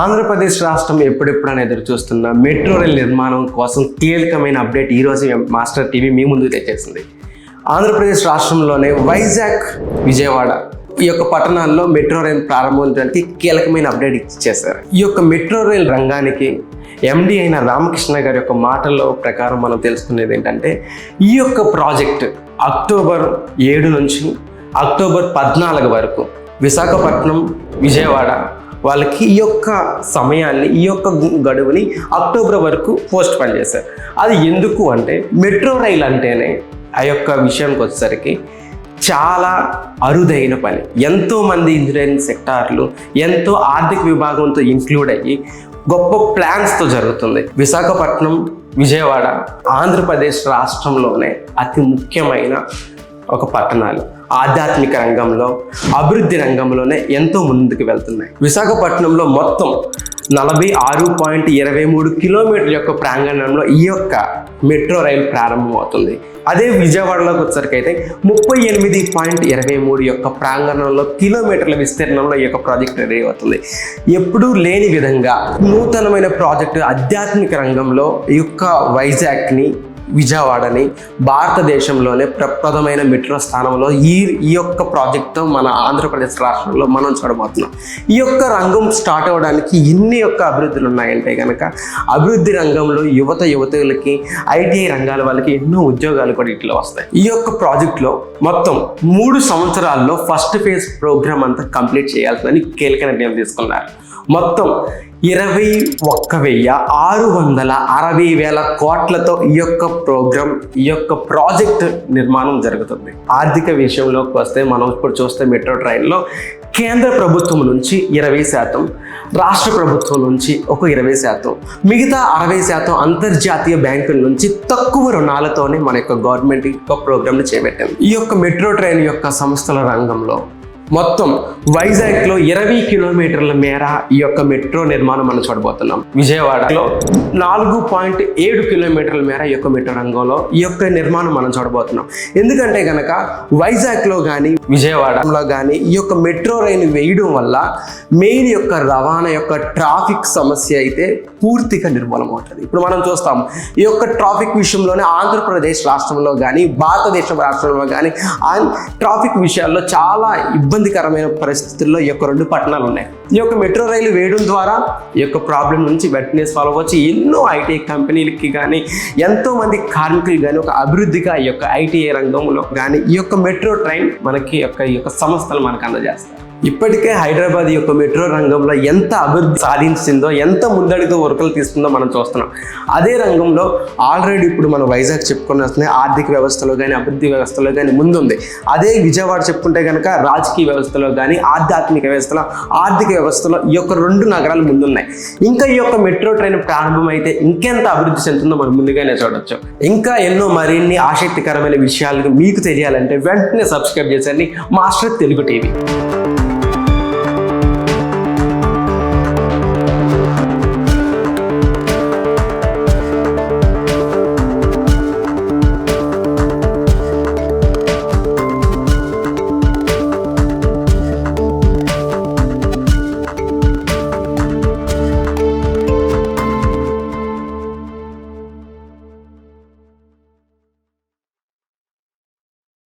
ఆంధ్రప్రదేశ్ రాష్ట్రం ఎప్పుడెప్పుడని ఎదురు చూస్తున్న మెట్రో రైల్ నిర్మాణం కోసం కీలకమైన అప్డేట్ ఈరోజు మాస్టర్ టీవీ మీ ముందుకు తెచ్చేసింది. ఆంధ్రప్రదేశ్ రాష్ట్రంలోనే వైజాగ్ విజయవాడ ఈ యొక్క పట్టణాల్లో మెట్రో రైల్ ప్రారంభించడానికి కీలకమైన అప్డేట్ ఇచ్చేశారు. ఈ యొక్క మెట్రో రైల్ రంగానికి ఎండి అయిన రామకృష్ణ గారి యొక్క మాటల ప్రకారం మనం తెలుసుకునేది ఏంటంటే ఈ యొక్క ప్రాజెక్ట్ అక్టోబర్ ఏడు నుంచి అక్టోబర్ పద్నాలుగు వరకు విశాఖపట్నం విజయవాడ వాళ్ళకి ఈ యొక్క సమయాన్ని ఈ యొక్క గడువుని అక్టోబర్ వరకు పోస్ట్ పోన్ చేశారు. అది ఎందుకు అంటే మెట్రో రైలు అంటేనే ఆ యొక్క విషయానికి వచ్చేసరికి చాలా అరుదైన పని. ఎంతో మంది ఇంజనీరింగ్ సెక్టార్లు ఎంతో ఆర్థిక విభాగంతో ఇంక్లూడ్ అయ్యి గొప్ప ప్లాన్స్తో జరుగుతుంది. విశాఖపట్నం విజయవాడ ఆంధ్రప్రదేశ్ రాష్ట్రంలోనే అతి ముఖ్యమైన ఒక పట్టణాలు. ఆధ్యాత్మిక రంగంలో అభివృద్ధి రంగంలోనే ఎంతో ముందుకు వెళ్తున్నాయి. విశాఖపట్నంలో మొత్తం నలభై ఆరు పాయింట్ ఇరవై మూడు కిలోమీటర్ల యొక్క ప్రాంగణంలో ఈ యొక్క మెట్రో రైలు ప్రారంభమవుతుంది. అదే విజయవాడలోకి వచ్చేసరికి అయితే ముప్పై ఎనిమిది పాయింట్ ఇరవై మూడు యొక్క ప్రాంగణంలో కిలోమీటర్ల విస్తీర్ణంలో ఈ యొక్క ప్రాజెక్ట్ రెడీ అవుతుంది. ఎప్పుడూ లేని విధంగా నూతనమైన ప్రాజెక్టు ఆధ్యాత్మిక రంగంలో ఈ యొక్క వైజాగ్ని విజయవాడని భారతదేశంలోనే ప్రప్రదమైన మెట్రో స్థానంలో ఈ ఈ యొక్క ప్రాజెక్ట్తో మన ఆంధ్రప్రదేశ్ రాష్ట్రంలో మనం చూడబోతున్నాం. ఈ యొక్క రంగం స్టార్ట్ అవ్వడానికి ఎన్ని యొక్క అభివృద్ధులు ఉన్నాయంటే కనుక అభివృద్ధి రంగంలో యువత యువతులకి ఐటీఐ రంగాల వాళ్ళకి ఎన్నో ఉద్యోగాలు కూడా ఇట్లా వస్తాయి. ఈ యొక్క ప్రాజెక్ట్లో మొత్తం మూడు సంవత్సరాల్లో ఫస్ట్ ఫేజ్ ప్రోగ్రామ్ అంతా కంప్లీట్ చేయాల్సిందని కీలక నిర్ణయం తీసుకున్నారు. మొత్తం ఇరవై ఒక్క వెయ్యి ఆరు వందల అరవై వేల కోట్లతో ఈ యొక్క ప్రోగ్రామ్ ఈ యొక్క ప్రాజెక్ట్ నిర్మాణం జరుగుతుంది. ఆర్థిక విషయంలోకి వస్తే మనం ఇప్పుడు చూస్తే మెట్రో ట్రైన్లో కేంద్ర ప్రభుత్వం నుంచి ఇరవై శాతం రాష్ట్ర ప్రభుత్వం నుంచి ఒక ఇరవై శాతం మిగతా అరవై శాతం అంతర్జాతీయ బ్యాంకుల నుంచి తక్కువ రుణాలతోనే మన యొక్క గవర్నమెంట్ ఈ యొక్క ప్రోగ్రామ్ని చేపట్టింది. ఈ యొక్క మెట్రో ట్రైన్ యొక్క సంస్థల రంగంలో మొత్తం వైజాగ్లో ఇరవై కిలోమీటర్ల మేర ఈ యొక్క మెట్రో నిర్మాణం మనం చూడబోతున్నాం. విజయవాడలో నాలుగు పాయింట్ ఏడు కిలోమీటర్ల మేర ఈ యొక్క మెట్రో రంగంలో ఈ యొక్క నిర్మాణం మనం చూడబోతున్నాం. ఎందుకంటే కనుక వైజాగ్లో కానీ విజయవాడలో కానీ ఈ యొక్క మెట్రో రైలు వేయడం వల్ల మెయిన్ యొక్క రవాణా యొక్క ట్రాఫిక్ సమస్య అయితే పూర్తిగా నిర్మూలం అవుతుంది ఇప్పుడు మనం చూస్తాం ఈ యొక్క ట్రాఫిక్ విషయంలోనే ఆంధ్రప్రదేశ్ రాష్ట్రంలో కానీ భారతదేశం రాష్ట్రంలో కానీ ట్రాఫిక్ విషయాల్లో చాలా ఇబ్బంది ఇబ్బందికరమైన పరిస్థితుల్లో ఈ యొక్క రెండు పట్టణాలు ఉన్నాయి. ఈ యొక్క మెట్రో రైలు వేయడం ద్వారా ఈ యొక్క ప్రాబ్లం నుంచి వెంటనే సాల్వ్ అవ్వచ్చు. ఎన్నో ఐటీ కంపెనీలకి కానీ ఎంతో మంది కార్మికులు కానీ ఒక అభివృద్ధిగా ఈ యొక్క ఐటీఐ రంగంలో కానీ ఈ యొక్క మెట్రో ట్రైన్ మనకి యొక్క ఈ యొక్క సంస్థలు మనకు అందజేస్తాయి. ఇప్పటికే హైదరాబాద్ యొక్క మెట్రో రంగంలో ఎంత అభివృద్ధి సాధించిందో ఎంత ముందడుగు వర్కలు తీసుకుందో మనం చూస్తున్నాం. అదే రంగంలో ఆల్రెడీ ఇప్పుడు మనం వైజాగ్ చెప్పుకుని వస్తున్నాయి. ఆర్థిక వ్యవస్థలో కానీ అభివృద్ధి వ్యవస్థలో కానీ ముందుంది. అదే విజయవాడ చెప్పుకుంటే కనుక రాజకీయ వ్యవస్థలో కానీ ఆధ్యాత్మిక వ్యవస్థలో ఆర్థిక వ్యవస్థలో ఈ యొక్క రెండు నగరాలు ముందున్నాయి. ఇంకా ఈ యొక్క మెట్రో ట్రైన్ ప్రారంభమైతే ఇంకెంత అభివృద్ధి చెందుతుందో మనం ముందుగానే చూడొచ్చు. ఇంకా ఎన్నో మరిన్ని ఆసక్తికరమైన విషయాలు మీకు తెలియాలంటే వెంటనే సబ్స్క్రైబ్ చేసండి మాస్టర్ తెలుగు టీవీ.